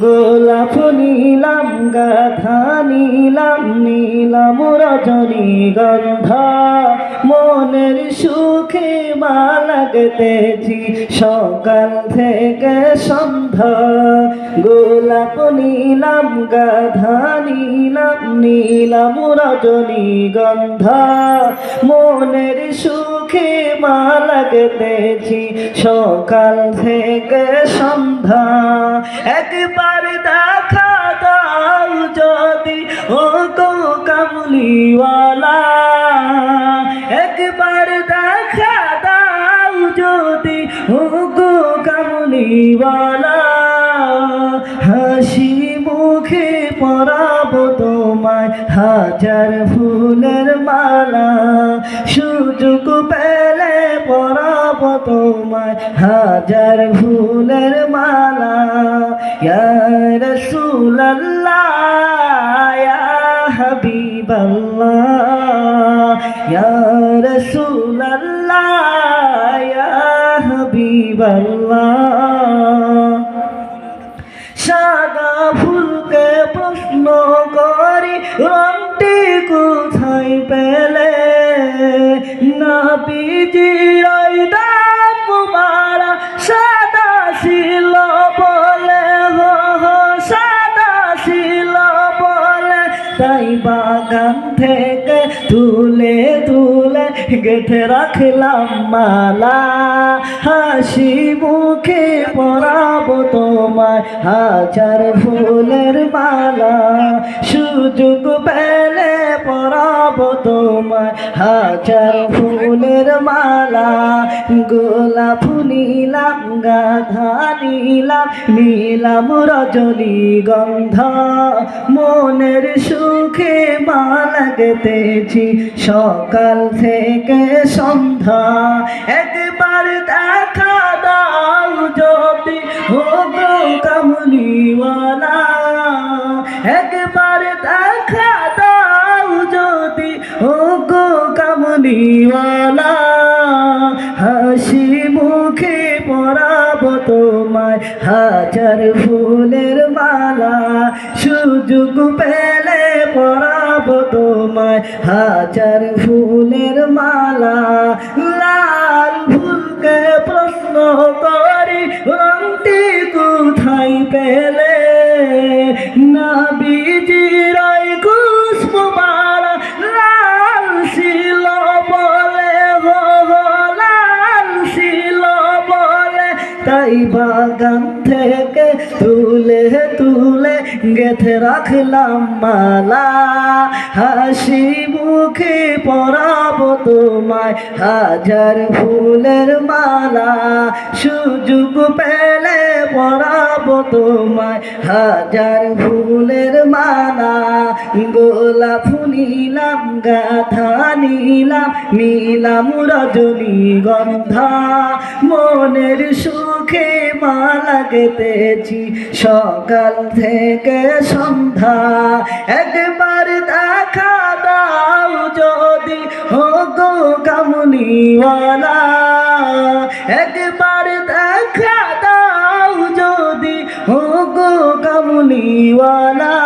গোলাপ নীলাম গাধা নীলাম নীলাম রজনী গন্ধা। মনের সুখে মা লাগতেছি, সকাল থেকে সন্ধ্যা। গোলাপ নীলাম গাধা নীলাম নীলাম রজনী গন্ধা। মনের সুখে মা লাগতেছি সকাল থেকে সন্ধ্যা। একবার দেখা দাও যদি ও গো কামলিওয়ালা। একবার দেখা দাও যদি ও গো কামলিওয়ালা। হাসি মুখে পরাবো তোমায় হাজার ফুলের মালা। সুযোগ পেলে পরাবো তোমায় হাজার ফুলের মালা। ইয়া রাসূলুল্লাহ, ইয়া হাবিবাল্লাহ। না পিজিরাই দাম মারা সাদা ছিল বলে হো, সাদা ছিল বলে। তাই বাগান থেকে তুলে তুলে গেঁথে রাখলাম মালা। হাসি মুখে পরাবো তোমায়, হাজার ফুলের মালা। সুযোগ পেলে পরাবো তোমায়, হাজার ফুলের মালা, গোলাপ নীলাম, গাধা নীলাম নীলাম রজনী গন্ধা। মনের সুখে মা লাগতেছি, সকাল থেকে সন্ধ্যা। একবার দেখা দাও যদি হো গো কামলিওয়ালা। একবার দেখা দাও যদি হো গো কামলিওয়ালা। হাসি মুখে পরাবো তোমায়, হাজার ফুলের মালা, সুযোগ পেলে পরাবো তোমায়, হাজার ফুলের মালা। লাল ফুলকে প্রশ্ন করি রংটি কোথায় পেলে? তাই বাগান থেকে তুলে তুলে গেথে রাখলাম মালা। হাসি মুখে পরাবো তোমায় হাজার ফুলের মালা। সুযোগ পেলে পরাবো তোমায় হাজার ফুলের মালা। গোলাপ নীলাম গাথা নীলাম নীলাম রজনী গন্ধা মনের সুখে মা লাগতেছি, সকাল থেকে সন্ধ্যা। একবার দেখা দাও যদি হো গো কামনিওয়ালা একবার দেখা দাও যদি হো গো কামনিওয়ালা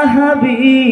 হাবিবাল্লাহ।